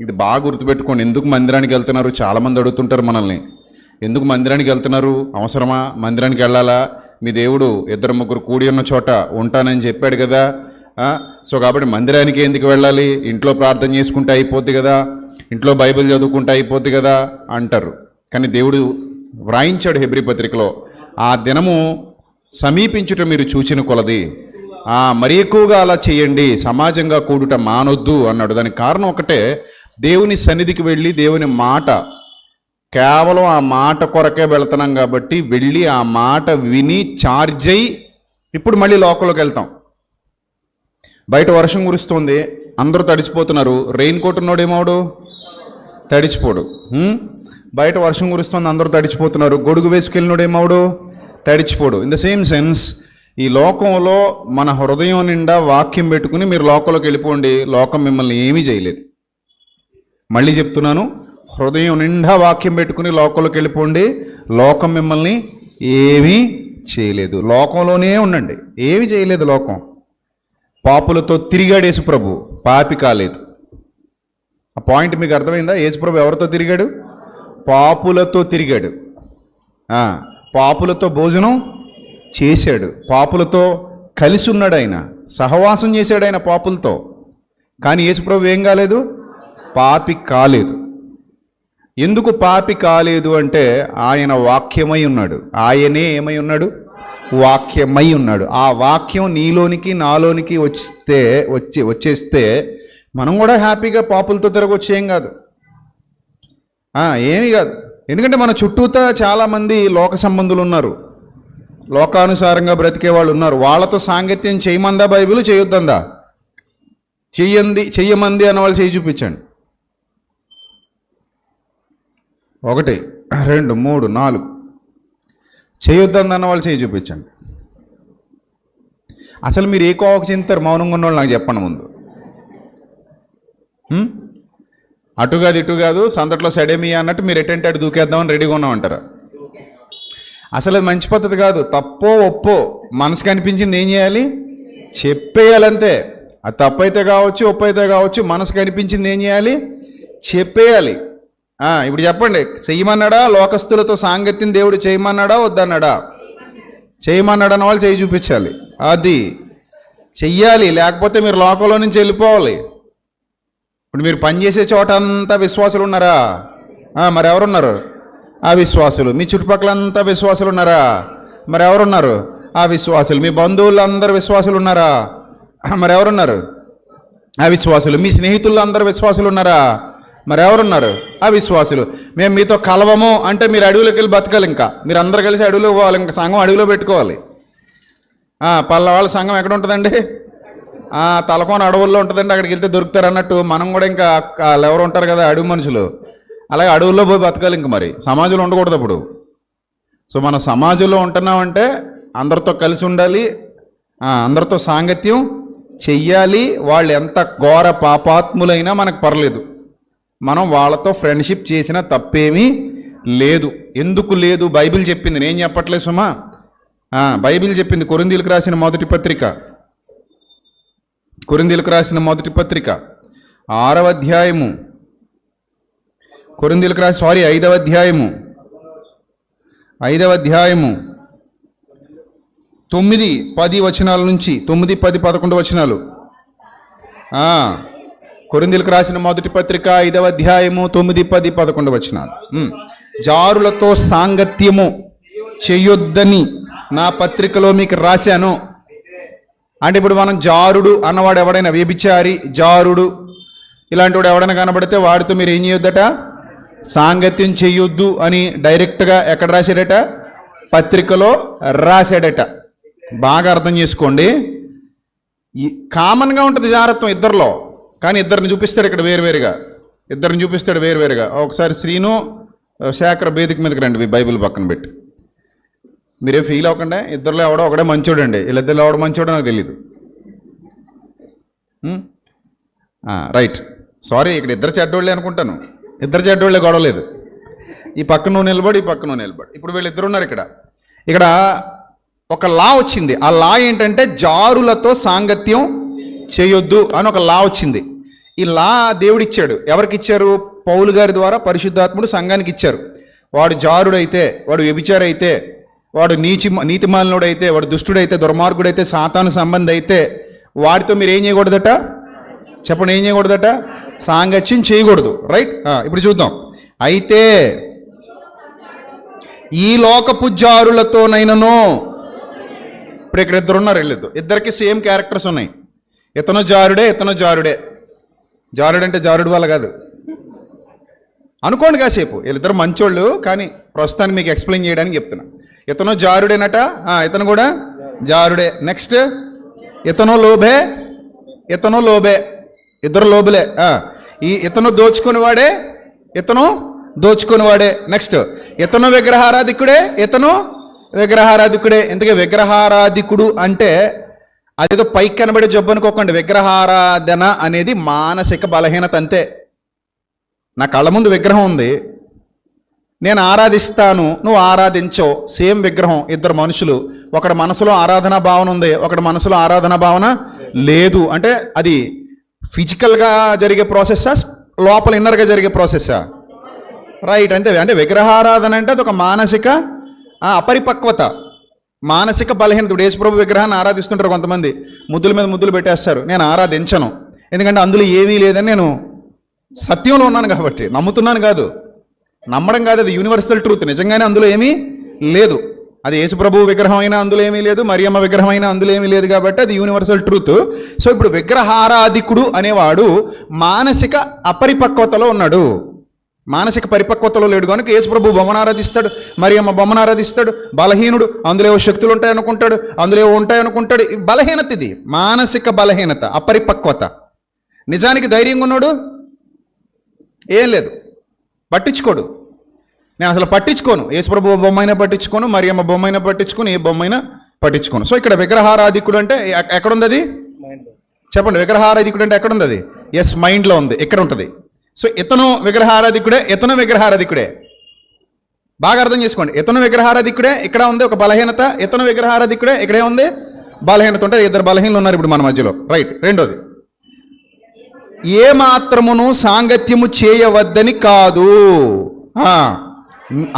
ఇది బాగా గుర్తుపెట్టుకోండి. ఎందుకు మందిరానికి వెళ్తున్నారు? చాలామంది అడుగుతుంటారు మనల్ని. ఎందుకు మందిరానికి వెళ్తున్నారు? అవసరమా? మందిరానికి వెళ్ళాలా? మీ దేవుడు ఇద్దరు ముగ్గురు కూడి ఉన్న చోట ఉంటానని చెప్పాడు కదా. సో కాబట్టి మందిరానికి ఎందుకు వెళ్ళాలి? ఇంట్లో ప్రార్థన చేసుకుంటే అయిపోద్ది కదా. ఇంట్లో బైబిల్ చదువుకుంటే అయిపోద్ది కదా అంటారు. కానీ దేవుడు వ్రాయించాడు హెబ్రి పత్రికలో ఆ దినము సమీపించుట మీరు చూచిన కొలది. మరి ఎక్కువగా అలా చేయండి. సమాజంగా కూడుట మానొద్దు అన్నాడు. దానికి కారణం ఒకటే దేవుని సన్నిధికి వెళ్ళి దేవుని మాట కేవలం ఆ మాట కొరకే వెళ్తున్నాం కాబట్టి వెళ్ళి ఆ మాట విని చార్జ్ అయి ఇప్పుడు మళ్ళీ లోకంలోకి వెళ్తాం. బయట వర్షం కురుస్తుంది అందరూ తడిచిపోతున్నారు రెయిన్ కోట్ ఉన్నోడు తడిచిపోడు. బయట వర్షం కురుస్తుంది అందరూ తడిచిపోతున్నారు. గొడుగు వేసుకెళ్ళినోడేమోడు తడిచిపోడు. ఇన్ ద సేమ్ సెన్స్ ఈ లోకంలో మన హృదయం నిండా వాక్యం పెట్టుకుని మీరు లోకంలోకి వెళ్ళిపోండి. లోకం మిమ్మల్ని ఏమీ చేయలేదు. మళ్ళీ చెప్తున్నాను హృదయం నిండా వాక్యం పెట్టుకుని లోకంలోకి వెళ్ళిపోండి. లోకం మిమ్మల్ని ఏమీ చేయలేదు. లోకంలోనే ఉండండి. ఏమీ చేయలేదు లోకం. పాపులతో తిరిగాడు యేసుప్రభు. పాపి కాలేదు. ఆ పాయింట్ మీకు అర్థమైందా? యేసుప్రభు ఎవరితో తిరిగాడు? పాపులతో తిరిగాడు. పాపులతో భోజనం చేశాడు. పాపులతో కలిసి ఉన్నాడు ఆయన. సహవాసం చేశాడు ఆయన పాపులతో. కానీ యేసుప్రభు ఏం కాలేదు? పాపి కాలేదు. ఎందుకు పాపి కాలేదు అంటే ఆయన వాక్యమై ఉన్నాడు. ఆయనే ఏమై ఉన్నాడు? వాక్యమై ఉన్నాడు. ఆ వాక్యం నీలోనికి నాలోనికి వస్తే వచ్చి వచ్చేస్తే మనం కూడా హ్యాపీగా పాపులతో తిరగొచ్చేం ఏం కాదు. ఏమీ కాదు. ఎందుకంటే మన చుట్టూతా చాలామంది లోక సంబంధులు ఉన్నారు. లోకానుసారంగా బ్రతికే వాళ్ళు ఉన్నారు. వాళ్ళతో సాంగత్యం చేయమందా బైబిల్? చేయొద్దందా? చెయ్యంది చెయ్యమంది అన్న వాళ్ళు చేయి చూపించండి. ఒకటి రెండు మూడు నాలుగు. చేయొద్దని వాళ్ళు చేయి చూపించండి. అసలు మీరు ఏ కోవకు చెందుతారు? మౌనంగా ఉన్నవాళ్ళు నాకు చెప్పండి ముందు. అటు కాదు ఇటు కాదు సందట్లో సడేమి అన్నట్టు మీరు ఎటంటే అటు దూకేద్దామని రెడీగా ఉన్నామంటారా. అసలు అది మంచి పద్ధతి కాదు. తప్పో ఒప్పో మనసు అనిపించింది ఏం చేయాలి? చెప్పేయాలంతే. అది తప్పైతే కావచ్చు ఒప్పైతే కావచ్చు మనసుకు అనిపించింది ఏం చేయాలి? చెప్పేయాలి. ఇప్పుడు చెప్పండి. చెయ్యమన్నాడా? లోకస్తులతో సాంగత్యం దేవుడు చేయమన్నాడా? వద్దన్నాడా? చేయమన్నాడు అన్న వాళ్ళు చేయి చూపించాలి. అది చెయ్యాలి. లేకపోతే మీరు లోకంలో నుంచి వెళ్ళిపోవాలి. ఇప్పుడు మీరు పనిచేసే చోట అంతా విశ్వాసులు ఉన్నారా? మరి ఎవరున్నారు ఆ విశ్వాసులు మీ చుట్టుపక్కలంతా విశ్వాసులు ఉన్నారా? మరి ఎవరున్నారు ఆ విశ్వాసులు మీ బంధువులు అందరు విశ్వాసులు ఉన్నారా? మరి ఎవరున్నారు ఆ విశ్వాసులు మీ స్నేహితులు అందరు విశ్వాసులు ఉన్నారా? మరి ఎవరున్నారు ఆ విశ్వాసులు మేము మీతో కలవము అంటే మీరు అడవిలోకి వెళ్ళి బతకాలి ఇంకా. మీరు అందరు కలిసి అడవిలో పోవాలి ఇంకా సంఘం అడవిలో పెట్టుకోవాలి. పల్లవాళ్ళ సంఘం ఎక్కడ ఉంటుందండి? తలకోన అడవుల్లో ఉంటుందండి అక్కడికి వెళ్తే దొరుకుతారు అన్నట్టు. మనం కూడా ఇంకా వాళ్ళు ఎవరు ఉంటారు కదా అడవి మనుషులు. అలాగే అడవుల్లో పోయి బతకాలి ఇంక మరి. సమాజంలో ఉండకూడదు అప్పుడు. సో మనం సమాజంలో ఉంటున్నామంటే అందరితో కలిసి ఉండాలి అందరితో సాంగత్యం చెయ్యాలి. వాళ్ళు ఎంత ఘోర పాపాత్ములైనా మనకు పర్లేదు. మనం వాళ్ళతో ఫ్రెండ్షిప్ చేసిన తప్పేమీ లేదు. ఎందుకు లేదు? బైబిల్ చెప్పింది. నేను చెప్పట్లేదు సుమా. బైబిల్ చెప్పింది. కొరిందీలకు రాసిన మొదటి పత్రిక. కొరిందీలకు రాసిన మొదటి పత్రిక. ఆరవ అధ్యాయము. కొరిందీలకు రాసి సారీ ఐదవ అధ్యాయము. ఐదవ అధ్యాయము. తొమ్మిది పది వచనాల నుంచి తొమ్మిది పది పదకొండు వచనాలు. కొరిందీలకు రాసిన మొదటి పత్రిక ఐదవ అధ్యాయము తొమ్మిది పది పదకొండు వచ్చిన జారులతో సాంగత్యము చెయ్యొద్దని నా పత్రికలో మీకు రాశాను. అంటే ఇప్పుడు మనం జారుడు అన్నవాడు ఎవడైనా వ్యభిచారి జారుడు ఇలాంటి వాడు ఎవడైనా కనబడితే వాడితో మీరు ఏం చేయొద్దట? సాంగత్యం చెయ్యొద్దు అని డైరెక్ట్గా ఎక్కడ రాశాడట? పత్రికలో రాశాడట. బాగా అర్థం చేసుకోండి. కామన్గా ఉంటుంది జాగ్రత్తం ఇద్దరిలో. కానీ ఇద్దరిని చూపిస్తాడు ఇక్కడ వేరువేరుగా. ఇద్దరిని చూపిస్తాడు వేరువేరుగా. ఒకసారి శ్రీను శేఖర్ వేదిక మీదకి రండి మీ బైబిల్ పక్కన పెట్టి. మీరేం ఫీల్ అవ్వకుండా. ఇద్దరిలో ఎవడో ఒకడే మంచోడండి. వీళ్ళిద్దరిలో ఎవడో మంచోడో నాకు తెలియదు రైట్ సారీ ఇక్కడ ఇద్దరు చెడ్డోళ్ళే అనుకుంటాను. ఇద్దరు చెడ్డోళ్ళే గొడవ లేదు. ఈ పక్క నువ్వు నిలబడి ఈ పక్క నువ్వు నిలబడి. ఇప్పుడు వీళ్ళిద్దరు ఉన్నారు ఇక్కడ. ఇక్కడ ఒక లా వచ్చింది. ఆ లా ఏంటంటే జారులతో సాంగత్యం చేయొద్దు అని ఒక లా వచ్చింది. ఈ లా దేవుడిచ్చాడు. ఎవరికిచ్చారు? పౌలు గారి ద్వారా పరిశుద్ధాత్ముడు సంఘానికి ఇచ్చారు. వాడు జారుడైతే వాడు వ్యభిచారైతే వాడు నీచి నీతిమాలనుడైతే వాడు దుష్టుడైతే దుర్మార్గుడైతే సాతాను సంబంధి అయితే వాడితో మీరు ఏం చేయకూడదట? చెప్పండి ఏం చేయకూడదట? సాంగత్యం చేయకూడదు. రైట్? ఇప్పుడు చూద్దాం. అయితే ఈ లోకపు జారులతోనైనను ఇప్పుడు ఇక్కడ ఇద్దరు ఉన్నారు వెళ్ళదు ఇద్దరికి సేమ్ క్యారెక్టర్స్ ఉన్నాయి. ఇతను జారుడే ఇతను జారుడే. జారుడంటే జారుడు వల్ల కాదు. అనుకోండి కాసేపు. వీళ్ళిద్దరు మంచోళ్ళు కానీ ప్రస్తుతానికి మీకు ఎక్స్ప్లెయిన్ చేయడానికి చెప్తున్నా. ఇతను జారుడేనట? ఆ, ఇతను కూడా జారుడే. నెక్స్ట్ ఇతను లోభే ఇతను లోభే. ఇద్దరు లోబులే ఈ ఇతను దోచుకునివాడే ఇతను దోచుకునివాడే. నెక్స్ట్ ఇతను విగ్రహారాధికుడే ఇతను విగ్రహారాధికుడే. ఎందుకే? విగ్రహారాధికుడు అంటే అదేదో పైకి కనబడే జబ్బు అనుకోకండి. విగ్రహారాధన అనేది మానసిక బలహీనత అంతే. నా కళ్ళ ముందు విగ్రహం ఉంది. నేను ఆరాధిస్తాను. నువ్వు ఆరాధించవు సేమ్ విగ్రహం. ఇద్దరు మనుషులు. ఒకడి మనసులో ఆరాధన భావన ఉంది. ఒకడి మనసులో ఆరాధన భావన లేదు. అంటే అది ఫిజికల్గా జరిగే ప్రాసెస్సా? లోపల ఇన్నర్గా జరిగే ప్రాసెస్సా? రైట్. అంతే అంటే విగ్రహారాధన అంటే అది ఒక మానసిక అపరిపక్వత. మానసిక బలహీనత ఇప్పుడు యేసుప్రభు విగ్రహాన్ని ఆరాధిస్తుంటారు కొంతమంది. ముద్దుల మీద ముద్దులు పెట్టేస్తారు. నేను ఆరాధించను. ఎందుకంటే అందులో ఏమీ లేదని నేను సత్యంలో ఉన్నాను కాబట్టి. నమ్ముతున్నాను కాదు. నమ్మడం కాదు. అది యూనివర్సల్ ట్రూత్. నిజంగానే అందులో ఏమీ లేదు. అది యేసుప్రభు విగ్రహం అయినా అందులో ఏమీ లేదు. మరియమ్మ విగ్రహం అయినా అందులో ఏమీ లేదు కాబట్టి అది యూనివర్సల్ ట్రూత్. సో ఇప్పుడు విగ్రహారాధికుడు అనేవాడు మానసిక అపరిపక్వతలో ఉన్నాడు. మానసిక పరిపక్వతలో లేడు. కనుక యేసుప్రభు బొమ్మను ఆరాధిస్తాడు మరియమ్మ బొమ్మను ఆరాధిస్తాడు బలహీనుడు అందులో ఏవో శక్తులు ఉంటాయనుకుంటాడు అందులో ఏవో ఉంటాయనుకుంటాడు. బలహీనత ఇది మానసిక బలహీనత అపరిపక్వత. నిజానికి ధైర్యంగా ఉన్నాడు? ఏం లేదు. పట్టించుకోడు. నేను అసలు పట్టించుకోను. యేసుప్రభు బొమ్మైనా పట్టించుకోను మరియమ్మ బొమ్మైనా పట్టించుకోను ఏ బొమ్మైనా పట్టించుకోను. సో ఇక్కడ విగ్రహారాధికుడు అంటే ఎక్కడుంది అది? చెప్పండి విగ్రహారాధికుడు అంటే ఎక్కడుంది అది? ఎస్ మైండ్లో ఉంది. ఎక్కడ ఉంటుంది సో ఇతను విగ్రహారాధికుడే ఇతను విగ్రహారాధికుడే. బాగా అర్థం చేసుకోండి. ఇతను విగ్రహారాధికుడే ఇక్కడ ఉంది ఒక బలహీనత. ఇతను విగ్రహారాధికుడే ఇక్కడే ఉంది బలహీనత ఉంటే ఇద్దరు బలహీనలు ఉన్నారు ఇప్పుడు మన మధ్యలో. రైట్ రెండోది. ఏ మాత్రమును సాంగత్యము చేయవద్దని కాదు.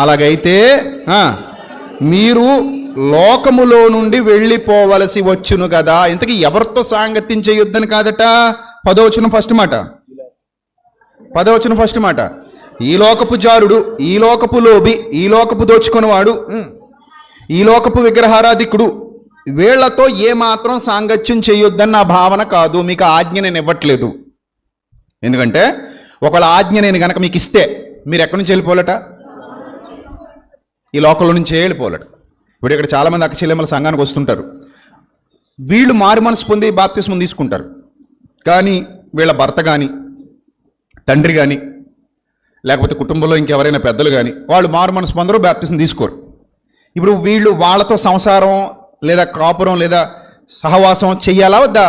అలాగైతే మీరు లోకములో నుండి వెళ్ళిపోవలసి వచ్చును కదా ఇంతకీ ఎవరితో సాంగత్యం చేయొద్దని కాదట? పదవచనం ఫస్ట్ మాట. పదవచనం ఫస్ట్ మాట. ఈ లోకపు జారుడు ఈ లోకపు లోబి ఈ లోకపు దోచుకునేవాడు ఈ లోకపు విగ్రహారాధికుడు వీళ్ళతో ఏ మాత్రం సాంగత్యం చేయొద్దని నా భావన కాదు మీకు ఆజ్ఞ నేను ఇవ్వట్లేదు. ఎందుకంటే ఒకళ్ళ ఆజ్ఞ నేను కనుక మీకు ఇస్తే మీరు ఎక్కడి నుంచి వెళ్ళిపోలట? ఈ లోకంలో నుంచే వెళ్ళిపోలట. ఇప్పుడు ఇక్కడ చాలామంది అక్క చెల్లెమ్మల సంఘానికి వస్తుంటారు. వీళ్ళు మారు మనసు పొంది బాప్తిస్మం తీసుకుంటారు. కానీ వీళ్ళ భర్త కానీ తండ్రి కానీ లేకపోతే కుటుంబంలో ఇంకెవరైనా పెద్దలు కానీ వాళ్ళు మారు మనసు పొందరు బాప్తిస్మం తీసుకోరు. ఇప్పుడు వీళ్ళు వాళ్ళతో సంసారం లేదా కాపురం లేదా సహవాసం చెయ్యాలా వద్దా?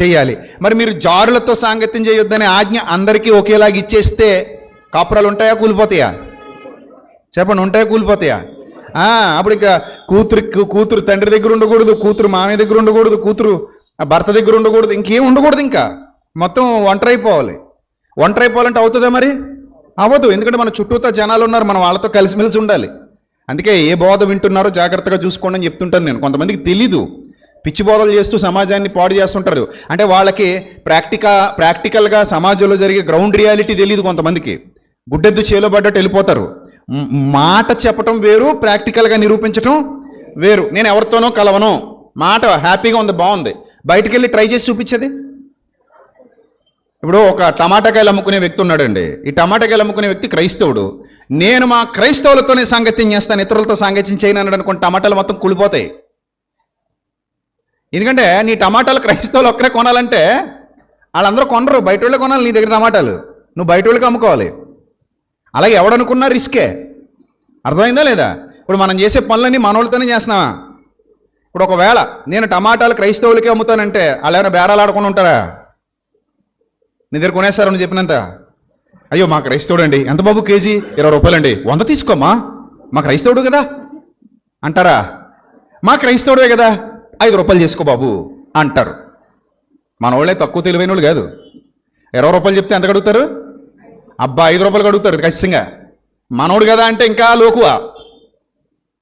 చెయ్యాలి. మరి మీరు జారులతో సాంగత్యం చేయొద్దనే ఆజ్ఞ అందరికీ ఒకేలాగా ఇచ్చేస్తే కాపురాలు ఉంటాయా కూలిపోతాయా? చెప్పండి ఉంటాయా కూలిపోతాయా? అప్పుడు ఇక కూతురు కూతురు తండ్రి దగ్గర ఉండకూడదు కూతురు మామయ్య దగ్గర ఉండకూడదు కూతురు ఆ భర్త దగ్గర ఉండకూడదు ఇంకేం ఉండకూడదు ఇంకా. మొత్తం ఒంటరి అయిపోవాలి ఒంటరి అయిపోవాలంటే అవుతుందా మరి? అవ్వదు. ఎందుకంటే మన చుట్టూతో జనాలు ఉన్నారు మనం వాళ్ళతో కలిసిమెలిసి ఉండాలి. అందుకే ఏ బోధ వింటున్నారో జాగ్రత్తగా చూసుకోండి అని చెప్తుంటాను నేను. కొంతమందికి తెలీదు. పిచ్చి బోధలు చేస్తూ సమాజాన్ని పాడు చేస్తుంటారు. అంటే వాళ్ళకి ప్రాక్టికా ప్రాక్టికల్గా సమాజంలో జరిగే గ్రౌండ్ రియాలిటీ తెలియదు కొంతమందికి. గుడ్డెద్దు చేలో పడ్డట్టు వెళ్ళిపోతారు. మాట చెప్పటం వేరు ప్రాక్టికల్గా నిరూపించటం వేరు. నేను ఎవరితోనో కలవను. మాట హ్యాపీగా ఉంది బాగుంది. బయటకెళ్ళి వెళ్ళి ట్రై చేసి చూపించేది? ఇప్పుడు ఒక టమాటాకాయలు అమ్ముకునే వ్యక్తి ఉన్నాడండి. ఈ టమాటాకాయలు అమ్ముకునే వ్యక్తి క్రైస్తవుడు. నేను మా క్రైస్తవులతోనే సాంగత్యం చేస్తాను ఇతరులతో సాంగత్యం చేయను అన్నాడు అనుకోండి టమాటాలు మొత్తం కుళ్ళిపోతాయి. ఎందుకంటే నీ టమాటాలు క్రైస్తవులు ఒక్కరే కొనాలంటే వాళ్ళందరూ కొనరు. బయట వాళ్ళే కొనాలి నీ దగ్గర టమాటాలు. నువ్వు బయట వాళ్ళకి అమ్ముకోవాలి. అలాగే ఎవడనుకున్నా రిస్కే. అర్థమైందా లేదా? ఇప్పుడు మనం చేసే పనులన్నీ మనోళ్ళతోనే చేస్తున్నావా? ఇప్పుడు ఒకవేళ నేను టమాటాలు క్రైస్తవులకే అమ్ముతానంటే వాళ్ళు ఏమైనా బేరాలు ఆడుకుని ఉంటారా? నీ దగ్గర కొనేస్తారు అని చెప్పినంత? అయ్యో మా క్రైస్తవుడు అండి. ఎంత బాబు కేజీ? ఇరవై రూపాయలండి. వంద తీసుకోమా మా క్రైస్తవుడు కదా. అంటారా? మా క్రైస్తవుడే కదా. ఐదు రూపాయలు చేసుకో బాబు అంటారు. మన వాళ్ళే తక్కువ తెలివైన వాళ్ళు కాదు. ఇరవై రూపాయలు చెప్తే ఎంత అడుగుతారు అబ్బా ఐదు రూపాయలు అడుగుతారు ఖచ్చితంగా. మనోడు కదా అంటే ఇంకా లోకువా.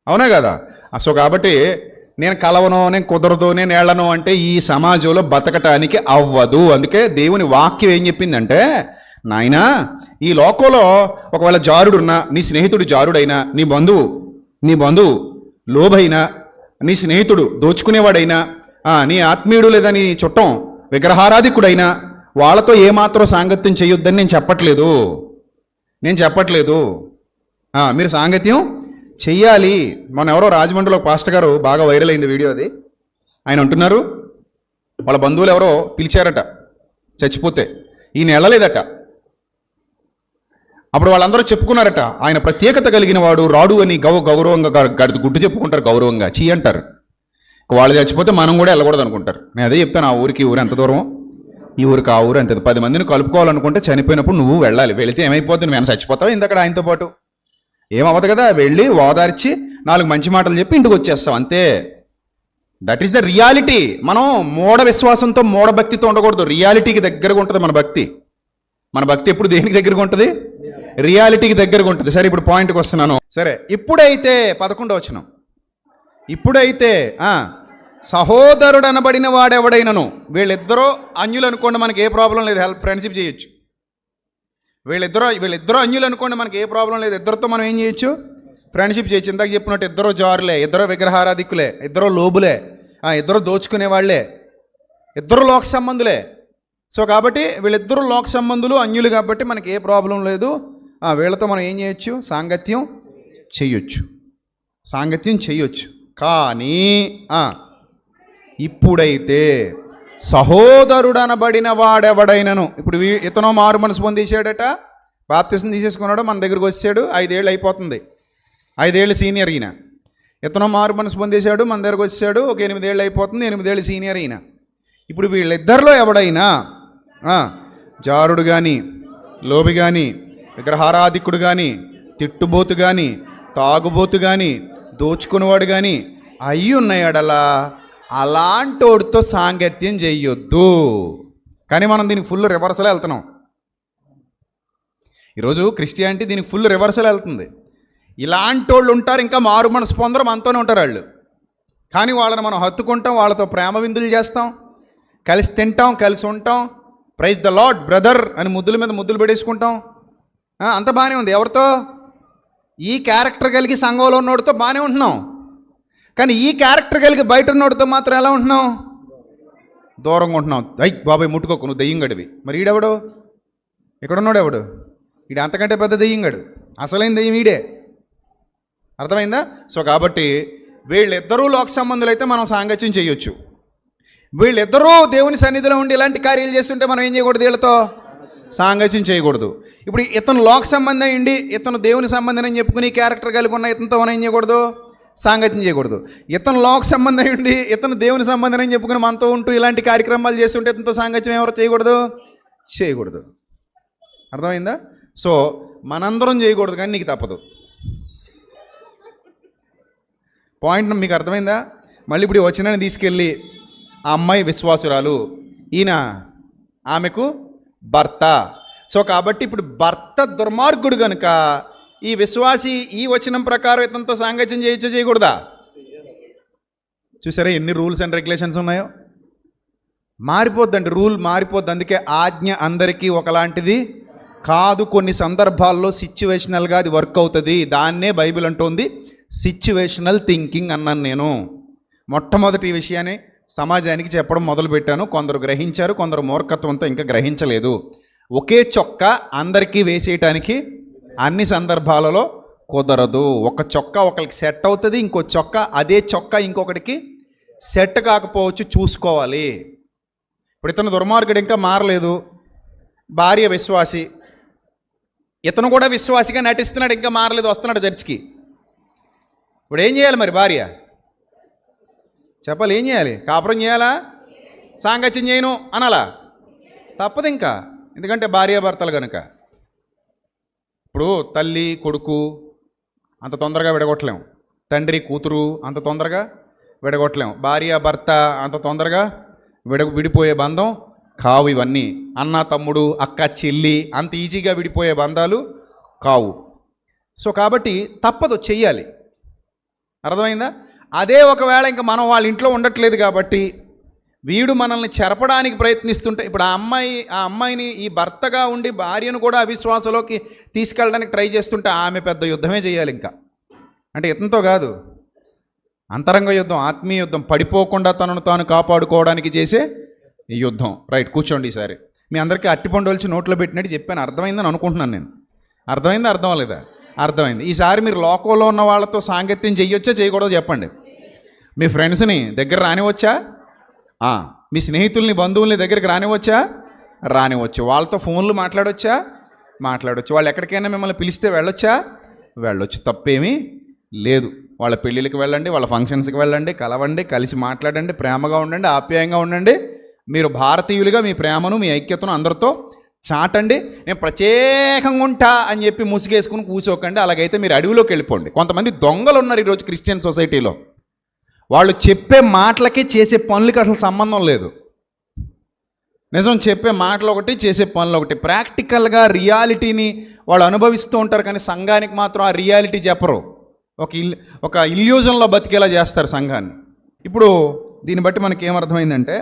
అవునా కదా? సో కాబట్టి నేను కలవను నేను కుదరదు నేను ఏళ్ళను అంటే ఈ సమాజంలో బతకటానికి అవ్వదు. అందుకే దేవుని వాక్యం ఏం చెప్పిందంటే నాయనా ఈ లోకంలో ఒకవేళ జారుడున్నా నీ స్నేహితుడు జారుడైనా నీ బంధువు నీ బంధువు లోభైనా నీ స్నేహితుడు దోచుకునేవాడైనా నీ ఆత్మీయుడు లేదా నీ చుట్టం విగ్రహారాధికుడైనా వాళ్ళతో ఏమాత్రం సాంగత్యం చేయొద్దని నేను చెప్పట్లేదు. నేను చెప్పట్లేదు. మీరు సాంగత్యం చెయ్యాలి. మన ఎవరో రాజమండ్రిలో పాస్టర్ గారు బాగా వైరల్ అయింది వీడియో అది. ఆయన అంటున్నారు వాళ్ళ బంధువులు ఎవరో పిలిచారట చచ్చిపోతే. ఈయన వెళ్ళలేదట అప్పుడు వాళ్ళందరూ చెప్పుకున్నారట ఆయన ప్రత్యేకత కలిగిన వాడు రాడు అని గౌ గౌరవంగా గ- గుడ్డు చెప్పుకుంటారు గౌరవంగా. చీ అంటారు. వాళ్ళు చచ్చిపోతే మనం కూడా వెళ్ళకూడదు అనుకుంటారు. నేను అదే చెప్తాను ఆ ఊరికి ఊరు ఎంత దూరం ఈ ఊరికి ఆ ఊరు ఎంత పది మందిని కలుపుకోవాలనుకుంటే చనిపోయినప్పుడు నువ్వు వెళ్ళాలి. వెళితే ఏమైపోతుంది? నేను చచ్చిపోతావు? ఇందక్కడ ఆయనతో పాటు? ఏమవ్వదు కదా? వెళ్ళి ఓదార్చి నాలుగు మంచి మాటలు చెప్పి ఇంటికి వచ్చేస్తాం అంతే. దట్ ఈస్ ద రియాలిటీ మనం మూఢ విశ్వాసంతో మూఢ భక్తితో ఉండకూడదు. రియాలిటీకి దగ్గరగా ఉంటుంది మన భక్తి. మన భక్తి ఎప్పుడు దేనికి దగ్గరగా ఉంటుంది? రియాలిటీకి దగ్గరగా ఉంటుంది. సరే ఇప్పుడు పాయింట్కి వస్తున్నాను. సరే ఇప్పుడైతే పదకొండవ వచ్చిన ఇప్పుడైతే సహోదరుడు అనబడిన వాడెవడైనను? వీళ్ళిద్దరూ అన్యులు అనుకోండి మనకి ఏ ప్రాబ్లం లేదు. హెల్ప్ ఫ్రెండ్షిప్ చేయొచ్చు. వీళ్ళిద్దరూ వీళ్ళిద్దరూ అన్యులు అనుకోండి మనకి ఏ ప్రాబ్లం లేదు. ఇద్దరితో మనం ఏం చేయొచ్చు? ఫ్రెండ్షిప్ చేయొచ్చు. ఇందాక చెప్పినట్టు ఇద్దరు జారులే ఇద్దరు విగ్రహారాధికులే ఇద్దరు లోబులే ఇద్దరు దోచుకునే వాళ్ళే ఇద్దరు లోక సంబంధులే. సో కాబట్టి వీళ్ళిద్దరూ లోక సంబంధులు అన్యులు కాబట్టి మనకి ఏ ప్రాబ్లం లేదు. వీళ్ళతో మనం ఏం చేయొచ్చు? సాంగత్యం చెయ్యొచ్చు సాంగత్యం చెయ్యొచ్చు కానీ ఇప్పుడైతే సహోదరుడనబడిన వాడెవడైనను. ఇప్పుడు వీ- ఇతను మారు మనసు పొందేశాడట. బాప్తిసం తీసేసుకున్నాడు మన దగ్గరకు వచ్చాడు. ఐదేళ్ళు అయిపోతుంది. ఐదేళ్ళు సీనియర్ ఈయన. ఇతను మారు మనసు పొందేశాడు మన దగ్గరకు వచ్చాడు. ఒక ఎనిమిదేళ్ళు అయిపోతుంది ఎనిమిదేళ్ళు సీనియర్ ఈయన. ఇప్పుడు వీళ్ళిద్దరిలో ఎవడైనా జారుడు కానీ లోబి కానీ విగ్రహారాధికుడు కానీ తిట్టుబోతు కానీ తాగుబోతు కానీ దోచుకునేవాడు కానీ అయ్యి ఉన్నాయాడలా అలాంటోడితో సాంగత్యం చెయ్యొద్దు కానీ మనం దీనికి ఫుల్ రివర్సల్ వెళ్తున్నాం. ఈరోజు క్రిస్టియానిటీ దీనికి ఫుల్ రివర్సల్ వెళ్తుంది. ఇలాంటి వాళ్ళు ఉంటారు ఇంకా మారు మనసు పొందరు మనతోనే ఉంటారు వాళ్ళు. కానీ వాళ్ళని మనం హత్తుకుంటాం వాళ్ళతో ప్రేమ విందులు చేస్తాం కలిసి తింటాం కలిసి ఉంటాం. ప్రైజ్ ద లాడ్ బ్రదర్ అని ముద్దుల మీద ముద్దులు పెట్టేసుకుంటాం. అంత బాగానే ఉంది. ఎవరితో? ఈ క్యారెక్టర్ కలిగి సంఘంలో ఉన్నోడితో బాగానే ఉంటున్నాం. కానీ ఈ క్యారెక్టర్ కలిగి బయట ఉన్నోడితో మాత్రం ఎలా ఉంటున్నాం దూరంగా ఉంటున్నాం అయ్ బాబాయ్ ముట్టుకోకు నువ్వు దెయ్యం గడివి మరి ఈడెవడు? ఎక్కడున్నాడు ఎవడు? ఈడు అంతకంటే పెద్ద దెయ్యంగాడు. అసలైన దెయ్యం ఈడే. అర్థమైందా? సో కాబట్టి వీళ్ళిద్దరూ లోక సంబంధులు అయితే మనం సాంగత్యం చేయొచ్చు. వీళ్ళిద్దరూ దేవుని సన్నిధిలో ఉండి ఇలాంటి కార్యాలు చేస్తుంటే మనం ఏం చేయకూడదు వీళ్ళతో? సాంగత్యం చేయకూడదు. ఇప్పుడు ఇతను లోక సంబంధం అయ్యండి ఇతను దేవుని సంబంధం అని చెప్పుకుని క్యారెక్టర్ కలిగి ఉన్న ఇతనితో మనం ఏం చేయకూడదు? సాంగత్యం చేయకూడదు. ఇతను లోక సంబంధం ఉండి ఇతను దేవుని సంబంధం అని చెప్పుకుని మనతో ఉంటూ ఇలాంటి కార్యక్రమాలు చేస్తుంటే ఇతనితో సాంగత్యం ఎవరు చేయకూడదు? చేయకూడదు. అర్థమైందా? సో మనందరం చేయకూడదు కానీ నీకు తప్పదు. పాయింట్ మీకు అర్థమైందా? మళ్ళీ ఇప్పుడు వచ్చినని తీసుకెళ్ళి ఆ అమ్మాయి విశ్వాసురాలు ఈయన ఆమెకు భర్త. సో కాబట్టి ఇప్పుడు భర్త దుర్మార్గుడు కనుక ఈ విశ్వాసి ఈ వచనం ప్రకారం ఇతనితో సాంగత్యం చేయొచ్చు చేయకూడదా? చూసారా ఎన్ని రూల్స్ అండ్ రెగ్యులేషన్స్ ఉన్నాయో? మారిపోద్దండి రూల్ మారిపోద్ది. అందుకే ఆజ్ఞ అందరికీ ఒకలాంటిది. కాదు కొన్ని సందర్భాల్లో సిచ్యువేషనల్గా అది వర్క్ అవుతుంది. దాన్నే బైబిల్ అంటోంది సిచ్యువేషనల్ థింకింగ్ అన్నాను నేను. మొట్టమొదటి ఈ విషయాన్ని సమాజానికి చెప్పడం మొదలుపెట్టాను. కొందరు గ్రహించారు కొందరు మూర్ఖత్వంతో ఇంకా గ్రహించలేదు. ఒకే చొక్క అందరికీ వేసేయటానికి అన్ని సందర్భాలలో కుదరదు. ఒక చొక్కా ఒకరికి సెట్ అవుతుంది ఇంకో చొక్కా అదే చొక్కా ఇంకొకటికి సెట్ కాకపోవచ్చు చూసుకోవాలి. ఇప్పుడు ఇతను దుర్మార్గుడు ఇంకా మారలేదు. భార్య విశ్వాసి. ఇతను కూడా విశ్వాసిగా నటిస్తున్నాడు ఇంకా మారలేదు వస్తున్నాడు చర్చికి. ఇప్పుడు ఏం చేయాలి మరి భార్య? చెప్పాలి ఏం చేయాలి? కాపురం చేయాలా? సాంగత్యం చేయను అనాలా? తప్పదు ఇంకా. ఎందుకంటే భార్యాభర్తలు కనుక ఇప్పుడు తల్లి కొడుకు అంత తొందరగా విడగొట్టలేం. తండ్రి కూతురు అంత తొందరగా విడగొట్టలేం. భార్య భర్త అంత తొందరగా విడ విడిపోయే బంధం కావు ఇవన్నీ. అన్న తమ్ముడు అక్క చెల్లి అంత ఈజీగా విడిపోయే బంధాలు కావు. సో కాబట్టి తప్పదు చెయ్యాలి. అర్థమైందా? అదే ఒకవేళ ఇంకా మనం వాళ్ళ ఇంట్లో ఉండట్లేదు కాబట్టి వీడు మనల్ని చెరపడానికి ప్రయత్నిస్తుంటే ఇప్పుడు ఆ అమ్మాయి ఆ అమ్మాయిని ఈ భర్తగా ఉండి భార్యను కూడా అవిశ్వాసంలోకి తీసుకెళ్ళడానికి ట్రై చేస్తుంటే ఆమె పెద్ద యుద్ధమే చేయాలి ఇంకా. అంటే ఇతనితో కాదు. అంతరంగ యుద్ధం ఆత్మీయ యుద్ధం పడిపోకుండా తనను తాను కాపాడుకోవడానికి చేసే ఈ యుద్ధం. రైట్ కూర్చోండి ఈసారి. మీ అందరికీ అట్టిపండు వచ్చి నోట్లో పెట్టినట్టు చెప్పాను. అర్థమైందని అనుకుంటున్నాను నేను. అర్థమైందా అర్థం అవ్వలేదా అర్థమైంది. ఈసారి మీరు లోకంలో ఉన్న వాళ్ళతో సాంగత్యం చేయొచ్చా చేయకూడదు చెప్పండి. మీ ఫ్రెండ్స్ని దగ్గర రానివచ్చా మీ స్నేహితుల్ని బంధువుల్ని దగ్గరికి రానివచ్చా రానివచ్చు వాళ్ళతో ఫోన్లు మాట్లాడొచ్చా? మాట్లాడొచ్చు. వాళ్ళు ఎక్కడికైనా మిమ్మల్ని పిలిస్తే వెళ్ళొచ్చా? వెళ్ళొచ్చు. తప్పేమీ లేదు. వాళ్ళ పెళ్ళిళ్ళకి వెళ్ళండి వాళ్ళ ఫంక్షన్స్కి వెళ్ళండి కలవండి కలిసి మాట్లాడండి ప్రేమగా ఉండండి ఆప్యాయంగా ఉండండి. మీరు భారతీయులుగా మీ ప్రేమను మీ ఐక్యతను అందరితో చాటండి. నేను ప్రత్యేకంగా ఉంటా అని చెప్పి ముసుగేసుకుని కూర్చోకండి. అలాగైతే మీరు అడవిలోకి వెళ్ళిపోండి. కొంతమంది దొంగలు ఉన్నారు ఈరోజు క్రిస్టియన్ సొసైటీలో. వాళ్ళు చెప్పే మాటలకి చేసే పనులకి అసలు సంబంధం లేదు. నిజం చెప్పే మాటలు ఒకటి చేసే పనులు ఒకటి ప్రాక్టికల్గా రియాలిటీని వాళ్ళు అనుభవిస్తూ ఉంటారు కానీ సంఘానికి మాత్రం ఆ రియాలిటీ చెప్పరు. ఒక ఇల్ ఒక ఇల్యూజన్లో బతికేలా చేస్తారు సంఘాన్ని. ఇప్పుడు దీన్ని బట్టి మనకి ఏమర్థమైందంటే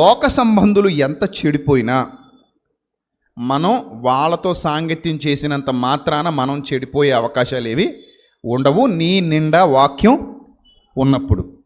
లోక సంబంధులు ఎంత చెడిపోయినా మనం వాళ్ళతో సాంగత్యం చేసినంత మాత్రాన మనం చెడిపోయే అవకాశాలు ఏవి ఉండవు నీ నిండా వాక్యం ఉన్నప్పుడు.